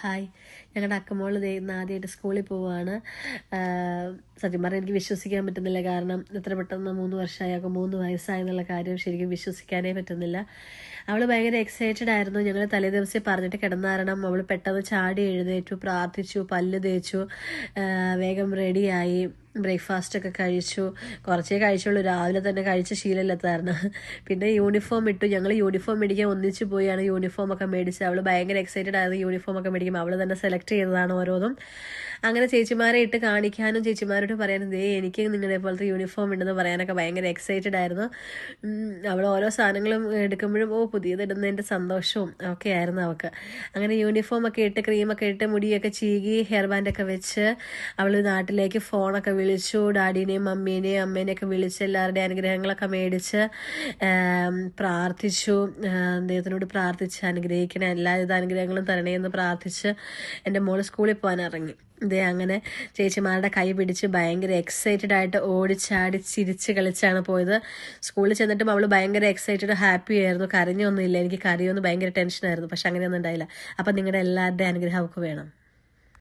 Hi. ഞങ്ങളുടെ അക്കമോൾ ആദ്യമായിട്ട് സ്കൂളിൽ പോവുകയാണ് സത്യം പറഞ്ഞാൽ എനിക്ക് വിശ്വസിക്കാൻ പറ്റുന്നില്ല. കാരണം ഇത്ര പെട്ടെന്ന് മൂന്ന് വർഷമായി അപ്പോൾ മൂന്ന് വയസ്സായെന്നുള്ള കാര്യം ശരിക്കും വിശ്വസിക്കാനേ പറ്റുന്നില്ല. അവൾ ഭയങ്കര എക്സൈറ്റഡ് ആയിരുന്നു. ഞങ്ങൾ തലേ ദിവസം പറഞ്ഞിട്ട് കിടന്നാരണം അവൾ പെട്ടെന്ന് ചാടി എഴുന്നേറ്റു പ്രാർത്ഥിച്ചു പല്ല് തേച്ചു വേഗം റെഡിയായി ബ്രേക്ക്ഫാസ്റ്റ് ഒക്കെ കഴിച്ചു. കുറച്ചേ കഴിച്ചുള്ളൂ. രാവിലെ തന്നെ കഴിച്ച ശീലമില്ലാത്തതായിരുന്നു പിന്നെ യൂണിഫോം ഇട്ടു. ഞങ്ങൾ യൂണിഫോം മേടിക്കാൻ ഒന്നിച്ചു പോയാണ്. യൂണിഫോം ഒക്കെ മേടിച്ചത് അവൾ ഭയങ്കര എക്സൈറ്റഡ് ആയിരുന്നു യൂണിഫോം ഒക്കെ മേടിക്കും അവൾ തന്നെ സെലക്ട് ചെയ്തതാണ് ഓരോന്നും. അങ്ങനെ ചേച്ചിമാരെ ഇട്ട് കാണിക്കാനും ചേച്ചിമാരോട് പറയാനും ദേ എനിക്ക് നിങ്ങളുടെ പോലത്തെ യൂണിഫോം ഉണ്ടെന്ന് പറയാനൊക്കെ ഭയങ്കര എക്സൈറ്റഡ് ആയിരുന്നു. അവൾ ഓരോ സാധനങ്ങളും എടുക്കുമ്പോഴും ഓ പുതിയത് ഇടുന്നതിന്റെ സന്തോഷവും ഒക്കെ ആയിരുന്നു അവൾക്ക് അങ്ങനെ യൂണിഫോം ഒക്കെ ഇട്ട് ക്രീമൊക്കെ ഇട്ട് മുടിയൊക്കെ ചീകി ഹെയർ ബാൻഡൊക്കെ വെച്ച് അവൾ നാട്ടിലേക്ക് ഫോണൊക്കെ ഡാഡിനെയും മമ്മീനെയും അമ്മേനെയൊക്കെ വിളിച്ച് എല്ലാവരുടെയും അനുഗ്രഹങ്ങളൊക്കെ മേടിച്ച് പ്രാർത്ഥിച്ചു. ദൈവത്തിനോട് പ്രാർത്ഥിച്ച് അനുഗ്രഹിക്കണേ എല്ലാവിധ അനുഗ്രഹങ്ങളും തരണേ എന്ന് പ്രാർത്ഥിച്ച് എന്റെ മോൾ സ്കൂളിൽ പോകാൻ ഇറങ്ങി. ഇതേ അങ്ങനെ ചേച്ചിമാരുടെ കൈ പിടിച്ച് ഭയങ്കര എക്സൈറ്റഡ് ആയിട്ട് ഓടിച്ചാടി ചിരിച്ച് കളിച്ചാണ് പോയത്. സ്കൂളിൽ ചെന്നിട്ടും അവൾ ഭയങ്കര എക്സൈറ്റഡ് ഹാപ്പി ആയിരുന്നു. കരഞ്ഞൊന്നുമില്ല. എനിക്ക് കരയൊന്നും ഭയങ്കര ടെൻഷനായിരുന്നു പക്ഷെ അങ്ങനെയൊന്നും ഉണ്ടായില്ല. അപ്പം നിങ്ങളുടെ എല്ലാവരുടെയും അനുഗ്രഹം അവൾക്ക് വേണം.